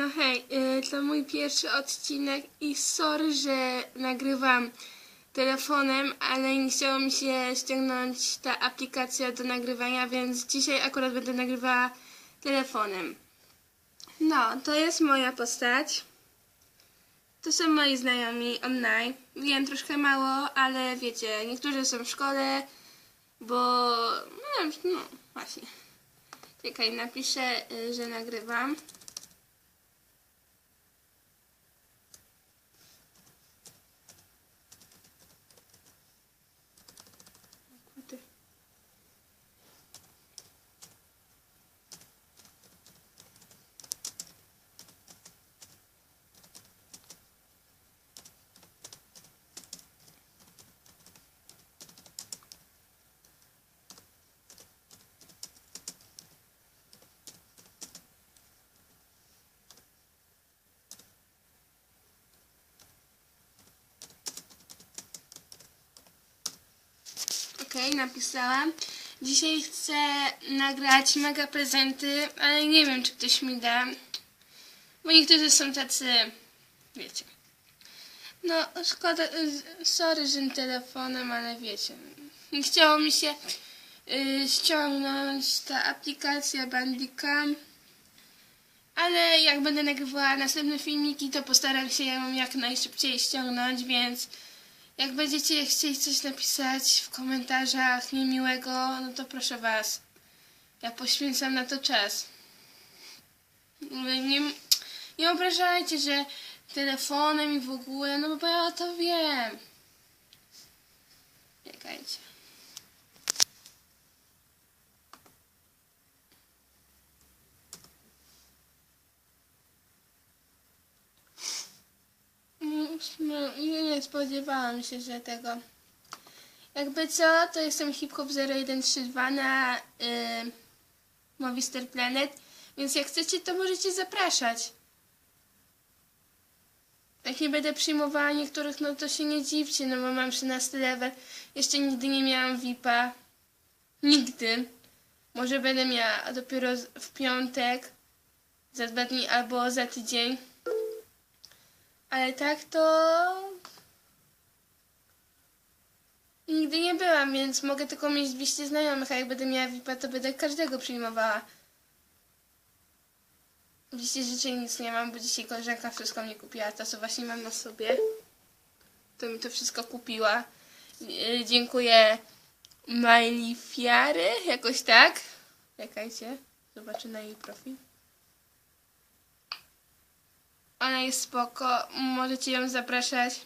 No hej, y, to mój pierwszy odcinek i sorry, że nagrywam telefonem, ale nie chciało mi się ściągnąć ta aplikacja do nagrywania, więc dzisiaj akurat będę nagrywała telefonem. No, to jest moja postać. To są moi znajomi online. Wiem troszkę mało, ale wiecie, niektórzy są w szkole, bo no, no właśnie. Czekaj, napiszę, y, że nagrywam. Napisałam. Dzisiaj chcę nagrać mega prezenty, ale nie wiem, czy ktoś mi da. Bo niektórzy są tacy, wiecie. No, szkoda, sorry, że telefonem, ale wiecie. Nie chciało mi się y, ściągnąć ta aplikacja Bandicam. Ale jak będę nagrywała następne filmiki, to postaram się ją jak najszybciej ściągnąć, więc jak będziecie chcieli coś napisać w komentarzach niemiłego, no to proszę was. Ja poświęcam na to czas. Nie, nie obrażajcie, że telefonem i w ogóle, no bo ja to wiem. Czekajcie. No, no, nie, nie spodziewałam się, że tego. Jakby co, to jestem hiphop 0132 na y, Movistar Planet, więc jak chcecie, to możecie zapraszać. Jak nie będę przyjmowała niektórych, no to się nie dziwcie, no bo mam 13 level. Jeszcze nigdy nie miałam VIPa. Nigdy. Może będę miała dopiero w piątek, za dwa dni albo za tydzień. Ale tak to nigdy nie byłam, więc mogę tylko mieć 200 znajomych, a jak będę miała VIP-a, to będę każdego przyjmowała. Dzisiaj życzeń nic nie mam, bo dzisiaj koleżanka wszystko mnie kupiła, to co właśnie mam na sobie. To mi to wszystko kupiła. Yy, dziękuję Majlifiary, jakoś tak. Czekajcie, zobaczę na jej profil. Ona jest spoko, możecie ją zapraszać.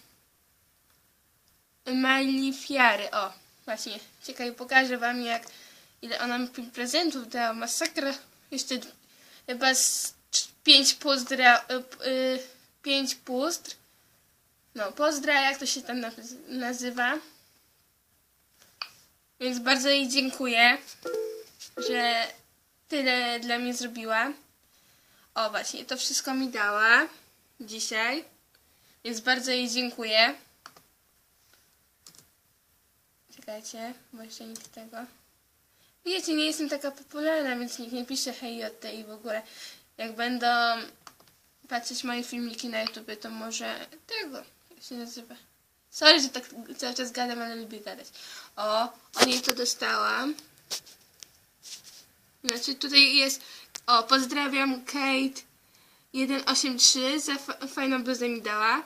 Majlifiary, o, właśnie, ciekawie pokażę wam jak, ile ona mi prezentów dała, masakra. Jeszcze chyba z cz- pięć pozdra, y, p- y, pięć pustr. No, pozdra, jak to się tam naz- nazywa. Więc bardzo jej dziękuję, że tyle dla mnie zrobiła. O, właśnie, to wszystko mi dała dzisiaj, więc bardzo jej dziękuję. Czekajcie, bo jeszcze nikt tego. Wiecie, nie jestem taka popularna, więc nikt nie pisze hej JT i w ogóle. Jak będą patrzeć moje filmiki na YouTube, to może tego, jak się nazywa. Sorry, że tak cały czas gadam, ale lubię gadać. O, o niej to dostałam. Znaczy tutaj jest, o, pozdrawiam Kate 183 za fa- fajną bluzę mi dała.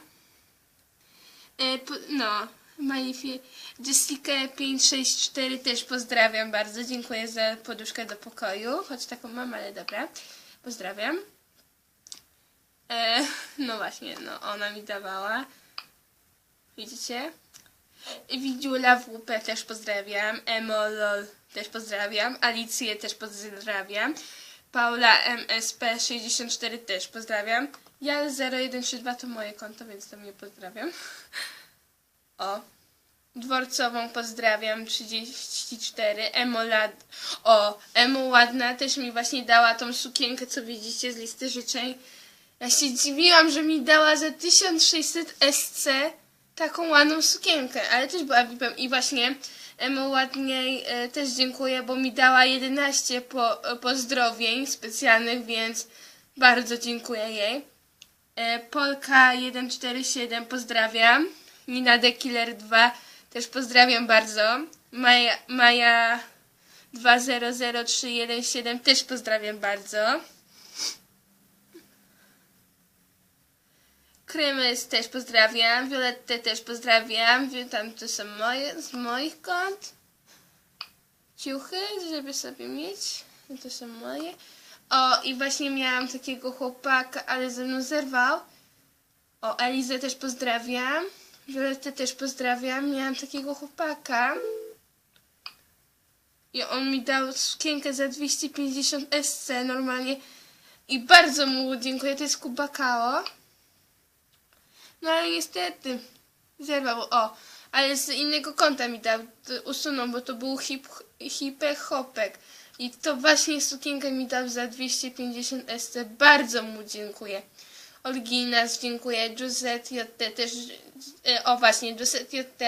E, po, no, Malifie, Jessica 564 też pozdrawiam bardzo. Dziękuję za poduszkę do pokoju, choć taką mam, ale dobra. Pozdrawiam. E, no właśnie, no ona mi dawała. Widzicie? Widziula WP też pozdrawiam. Emolol też pozdrawiam. Alicję też pozdrawiam. Paula MSP64 też pozdrawiam. Ja 0132 to moje konto, więc to mnie pozdrawiam. O. Dworcową pozdrawiam 34. Emo lad... O, Emo ładna też mi właśnie dała tą sukienkę, co widzicie z listy życzeń. Ja się dziwiłam, że mi dała za 1600 SC taką ładną sukienkę, ale też była VIP-em i właśnie Emo ładniej e, też dziękuję, bo mi dała 11 po, e, pozdrowień specjalnych, więc Bardzo dziękuję jej. E, Polka 147 pozdrawiam. Nina The Killer 2 też pozdrawiam bardzo. Maja, Maja 200317 też pozdrawiam bardzo. Krymys też pozdrawiam. Violettę też pozdrawiam. Tam to są moje, z moich kont. Ciuchy, żeby sobie mieć. To są moje. O, i właśnie miałam takiego chłopaka, ale ze mną zerwał. O, Elizę też pozdrawiam. Violettę też pozdrawiam. Miałam takiego chłopaka. I on mi dał sukienkę za 250 SC normalnie. I bardzo mu dziękuję. To jest Kubakao. No ale niestety zerwał. O, ale z innego konta mi dał. Usunął, bo to był hip, hipehopek. I to właśnie sukienkę mi dał za 250 SC. Bardzo mu dziękuję. Olginas dziękuję. Giuseppe JT też. e, O właśnie, Giuseppe JT.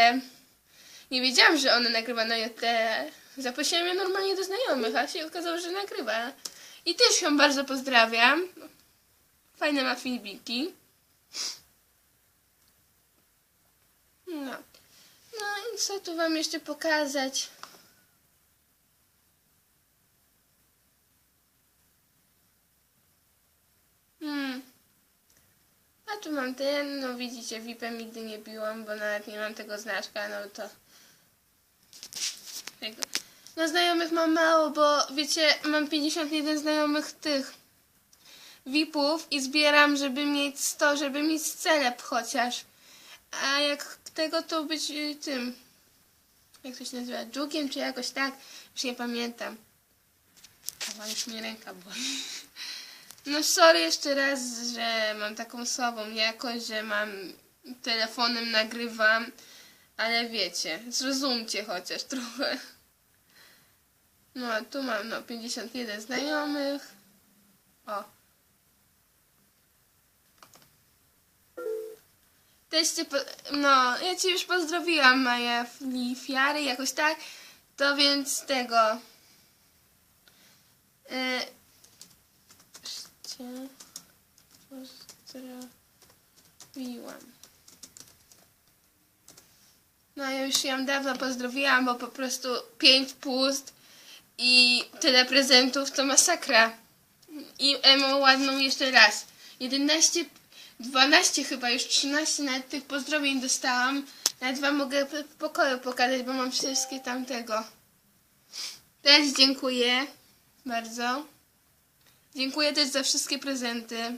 Nie wiedziałam, że ona nagrywa na JT. Zaprosiłam ją normalnie do znajomych, a się okazało, że nagrywa. I też ją bardzo pozdrawiam. Fajne ma filmiki. No. No i co tu wam jeszcze pokazać? Tu mam ten, no widzicie, VIP-em nigdy nie biłam, bo nawet nie mam tego znaczka, no to... No znajomych mam mało, bo wiecie, mam 51 znajomych tych VIP-ów i zbieram, żeby mieć 100, żeby mieć celeb chociaż. A jak tego to być y, tym, jak to się nazywa, dżukiem czy jakoś tak, już nie pamiętam. Chyba już mnie ręka boli. No sorry jeszcze raz, że mam taką słabą jakość, że mam telefonem nagrywam, ale wiecie, zrozumcie chociaż trochę. No a tu mam no 51 znajomych. O. Też cię, no, ja cię już pozdrowiłam, Maja Fiary, jakoś tak. To więc tego. Y... Cię pozdrowiłam. No, ja już ją dawno pozdrowiłam, bo po prostu pięć pust i tyle prezentów to masakra. I Emo ładną jeszcze raz. 11, 12 chyba, już 13 nawet tych pozdrowień dostałam. Nawet wam mogę w pokoju pokazać, bo mam wszystkie tamtego. Też dziękuję bardzo. Dziękuję też za wszystkie prezenty.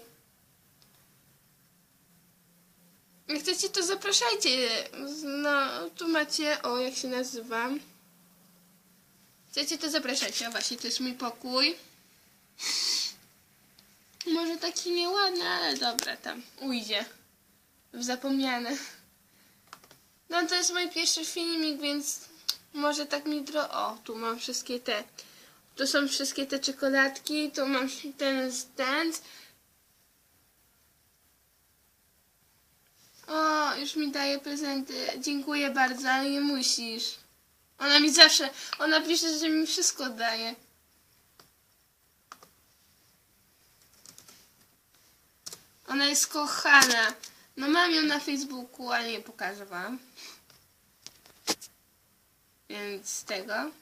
Jak chcecie, to zapraszajcie. No, tu macie, o, jak się nazywam. Chcecie, to zapraszajcie. O, właśnie, to jest mój pokój. Może taki nieładny, ale dobra, tam ujdzie. W zapomniane. No, to jest mój pierwszy filmik, więc może tak mi dro... O, tu mam wszystkie te. Tu są wszystkie te czekoladki, tu mam ten stand. O, już mi daje prezenty. Dziękuję bardzo, ale nie musisz. Ona mi zawsze, ona pisze, że mi wszystko daje. Ona jest kochana. No mam ją na Facebooku, ale nie pokażę wam. Więc tego.